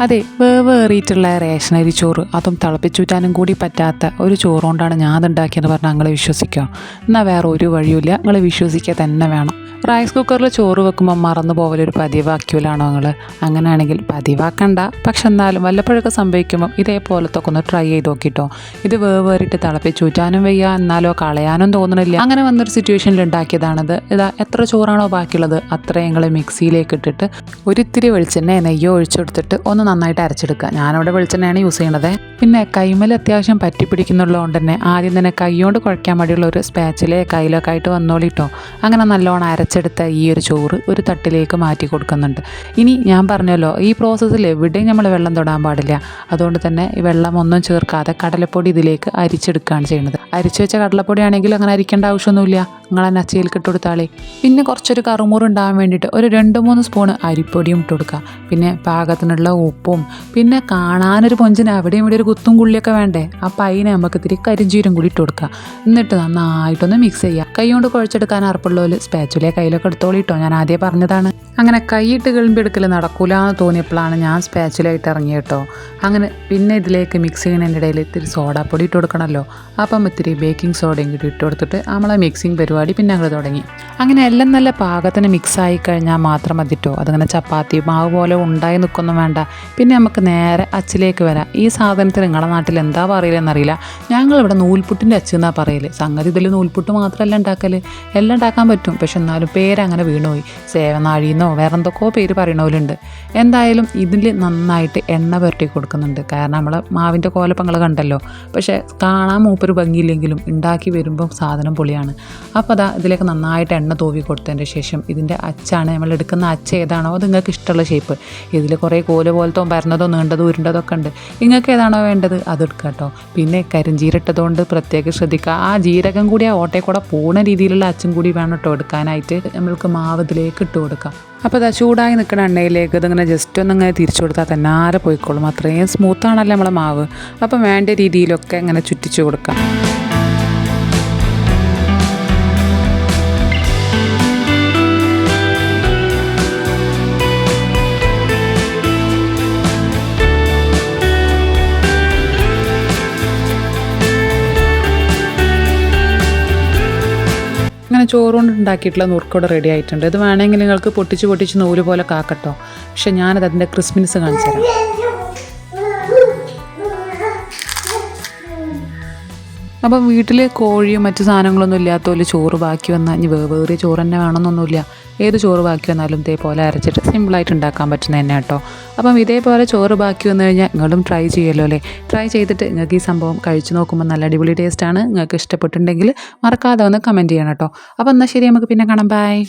അതെ വേവേറിയിട്ടുള്ള റേഷനരി ചോറ്. അതും തിളപ്പിച്ചൂറ്റാനും കൂടി പറ്റാത്ത ഒരു ചോറുകൊണ്ടാണ് ഞാൻ ഉണ്ടാക്കിയെന്ന് പറഞ്ഞാൽ നിങ്ങൾ വിശ്വസിക്കുക. എന്നാൽ വേറെ ഒരു വഴിയുമില്ല. നിങ്ങൾ വിശ്വസിക്കുക തന്നെ വേണം. റൈസ് കുക്കറിൽ ചോറ് വെക്കുമ്പോൾ മറന്നു പോകലൊരു പതിവാക്കിയലാണോ നിങ്ങൾ അങ്ങനെയാണെങ്കിൽ പതിവാക്കണ്ട. പക്ഷെ എന്നാലും വല്ലപ്പോഴൊക്കെ സംഭവിക്കുമ്പോൾ ഇതേപോലത്തെ ഒന്ന് ട്രൈ ചെയ്ത് നോക്കിട്ടോ. ഇത് വേവേറിയിട്ട് തിളപ്പിച്ചൂറ്റാനും വയ്യ എന്നാലോ കളയാനും തോന്നണില്ല. അങ്ങനെ വന്നൊരു സിറ്റുവേഷനിൽ ഉണ്ടാക്കിയതാണിത്. ഇതാ എത്ര ചോറാണോ ബാക്കിയുള്ളത്? അത്രയും നിങ്ങൾ മിക്സിയിലേക്ക് ഇട്ടിട്ട് ഒരിത്തിരി വെളിച്ചെണ്ണ നെയ്യോ ഒഴിച്ചെടുത്തിട്ട് ഒന്ന് നന്നായിട്ട് അരച്ചെടുക്കുക. ഞാനവിടെ വെളിച്ചെണ്ണയാണ് യൂസ് ചെയ്യണത്. പിന്നെ കൈമൽ അത്യാവശ്യം പറ്റി പിടിക്കുന്നുള്ളതുകൊണ്ട് തന്നെ ആദ്യം തന്നെ കൈകൊണ്ട് കുഴയ്ക്കാൻ വേണ്ടിയുള്ള ഒരു സ്പാച്ചിലെ കയ്യിലൊക്കെ ആയിട്ട് വന്നോളിട്ടോ അങ്ങനെ നല്ലോണം അരച്ചെടുത്ത ഈ ഒരു ചോറ് ഒരു തട്ടിലേക്ക് മാറ്റി കൊടുക്കുന്നുണ്ട്. ഇനി ഞാൻ പറഞ്ഞല്ലോ ഈ പ്രോസസ്സിൽ എവിടെയും നമ്മൾ വെള്ളം തൊടാൻ പാടില്ല. അതുകൊണ്ട് തന്നെ ഈ വെള്ളം ഒന്നും ചേർക്കാതെ കടലപ്പൊടി ഇതിലേക്ക് അരിച്ചെടുക്കുകയാണ് ചെയ്യുന്നത്. അരിച്ചു വെച്ച കടലപ്പൊടി അങ്ങനെ അരിക്കേണ്ട ആവശ്യമൊന്നുമില്ല. നിങ്ങൾ ആ നച്ചയിൽ ഇട്ട് കൊടുത്താളേ പിന്നെ കുറച്ചൊരു കറുമുറ് ഉണ്ടാകാൻ വേണ്ടിയിട്ട് ഒരു രണ്ട് മൂന്ന് സ്പൂണ് അരിപ്പൊടിയും ഇട്ട് കൊടുക്കുക. പിന്നെ പാകത്തിനുള്ള ഉപ്പും പിന്നെ കാണാനൊരു പൊഞ്ചിന് അവിടെയും ഇവിടെ ഒരു കുത്തും കുള്ളിയൊക്കെ വേണ്ടേ? അപ്പം പൈന നമുക്ക് ഇത്തിരി കരിഞ്ചീരും കൂടി ഇട്ട് കൊടുക്കുക. എന്നിട്ട് നന്നായിട്ടൊന്ന് മിക്സ് ചെയ്യുക. കൈ കൊണ്ട് കുഴച്ചെടുക്കാൻ അറപ്പുള്ളവർ സ്പാച്ചുലെ കയ്യിലൊക്കെ എടുത്തോളിട്ടോ ഞാൻ ആദ്യം പറഞ്ഞതാണ്. അങ്ങനെ കൈയിട്ട് കിളമ്പി എടുക്കൽ നടക്കൂല എന്ന് തോന്നിയപ്പോഴാണ് ഞാൻ സ്പാച്ചുലായിട്ട് ഇറങ്ങി കേട്ടോ അങ്ങനെ പിന്നെ ഇതിലേക്ക് മിക്സ് ചെയ്യുന്നതിന്റെ ഇടയിൽ ഇത്തിരി സോഡാപ്പൊടി ഇട്ട് കൊടുക്കണമല്ലോ അപ്പം ഇത്തിരി ബേക്കിംഗ് സോഡയും കൂടി ഇട്ട് കൊടുത്തിട്ട് നമ്മളെ മിക്സിങ് പരിപാടി പിന്നെ ഞങ്ങൾ തുടങ്ങി. അങ്ങനെ എല്ലാം നല്ല പാകത്തിന് മിക്സായി കഴിഞ്ഞാൽ മാത്രം മതിട്ടോ. അതങ്ങനെ ചപ്പാത്തി മാവ് പോലെ ഉണ്ടായി നിൽക്കൊന്നും വേണ്ട. പിന്നെ നമുക്ക് നേരെ അച്ചിലേക്ക് വരാം. ഈ സാധനത്തിന് നിങ്ങളുടെ നാട്ടിൽ എന്താ പറയില്ലെന്നറിയില്ല ഞങ്ങളിവിടെ നൂൽപുട്ടിന്റെ അച്ച് എന്നാണ് പറയൽ. സംഗതി ഇതിൽ നൂൽപുട്ട് മാത്രമല്ല ഉണ്ടാക്കൽ എല്ലാം ഉണ്ടാക്കാൻ പറ്റും. പക്ഷെ എന്നാലും പേരങ്ങനെ വീണുപോയി. സേവനാഴിന്നോ വേറെ എന്തൊക്കെയോ പേര് പറയണവരുണ്ട് എന്തായാലും ഇതിൽ നന്നായിട്ട് എണ്ണ പുരട്ടി കൊടുക്കുന്നുണ്ട്. കാരണം നമ്മൾ മാവിന്റെ കോലപ്പങ്ങൾ കണ്ടല്ലോ. പക്ഷേ കാണാൻ മൂപ്പര് ഭംഗിയില്ലെങ്കിലും ഉണ്ടാക്കി വരുമ്പം സാധനം പൊളിയാണ്. അപ്പോൾ അതാ ഇതിലേക്ക് നന്നായിട്ട് എണ്ണ തൂവി കൊടുത്തതിന്റെ ശേഷം ഇതിന്റെ അച്ചാണ് നമ്മൾ എടുക്കുന്ന അച്ച ഏതാണോ അത് നിങ്ങൾക്ക് ഇഷ്ടമുള്ള ഷേപ്പ് ഇതിൽ കുറേ കോൽ പോലത്തോ പരന്നതോ നീണ്ടതോ ഉരുണ്ടതോ ഒക്കെ ഉണ്ട്. നിങ്ങൾക്ക് ഏതാണോ വേണ്ടത് അത് എടുക്കുക കേട്ടോ. പിന്നെ കരിഞ്ചീരട്ടതുകൊണ്ട് പ്രത്യേകം ശ്രദ്ധിക്കുക. ആ ജീരകം കൂടി ആ ഓട്ടയിൽ കൂടെ പോണ രീതിയിലുള്ള അച്ചും കൂടി വേണം കേട്ടോ എടുക്കാനായിട്ട്. നമ്മൾക്ക് മാവ് ഇതിലേക്ക് ഇട്ട് കൊടുക്കാം. അപ്പോൾ അത് ചൂടായി നിൽക്കുന്ന എണ്ണയിലേക്ക് ഇതിങ്ങനെ ജസ്റ്റ് ഒന്ന് ഇങ്ങനെ തിരിച്ചു കൊടുത്താൽ തന്നെ ആരെ പോയിക്കോളും. അത്രയും സ്മൂത്താണല്ലോ നമ്മളെ മാവ്. അപ്പം വേണ്ട രീതിയിലൊക്കെ ഇങ്ങനെ ചുറ്റിച്ചു കൊടുക്കാം. അങ്ങനെ ചോറ് കൊണ്ട് ഉണ്ടാക്കിയിട്ടുള്ള നുറുക്കോടെ റെഡി ആയിട്ടുണ്ട്. ഇത് വേണമെങ്കിൽ നിങ്ങൾക്ക് പൊട്ടിച്ച് പൊട്ടിച്ച് നൂൽ പോലെ കാക്കട്ടോ. പക്ഷെ ഞാനത് അതിന്റെ ക്രിസ്മസ് കാണിച്ചു തരാം അപ്പം വീട്ടിൽ കോഴിയും മറ്റു സാധനങ്ങളൊന്നും ഇല്ലാത്തപോലെ ചോറ് ബാക്കി വന്നാൽ ഇനി വേവേറിയ ചോറ് തന്നെ വേണമെന്നൊന്നുമില്ല. ഏത് ചോറ് ബാക്കി വന്നാലും ഇതേപോലെ അരച്ചിട്ട് സിമ്പിളായിട്ട് ഉണ്ടാക്കാൻ പറ്റുന്ന തന്നെ കേട്ടോ. അപ്പം ഇതേപോലെ ചോറ് ബാക്കി വന്നു കഴിഞ്ഞാൽ നിങ്ങളും ട്രൈ ചെയ്യുമല്ലോ അല്ലേ? ട്രൈ ചെയ്തിട്ട് നിങ്ങൾക്ക് ഈ സംഭവം കഴിച്ചു നോക്കുമ്പോൾ നല്ല അടിപൊളി ടേസ്റ്റാണ് നിങ്ങൾക്ക് ഇഷ്ടപ്പെട്ടിട്ടുണ്ടെങ്കിൽ മറക്കാതെ ഒന്ന് കമന്റ് ചെയ്യണം കേട്ടോ. അപ്പം എന്നാൽ ശരി നമുക്ക് പിന്നെ കാണാം. ബൈ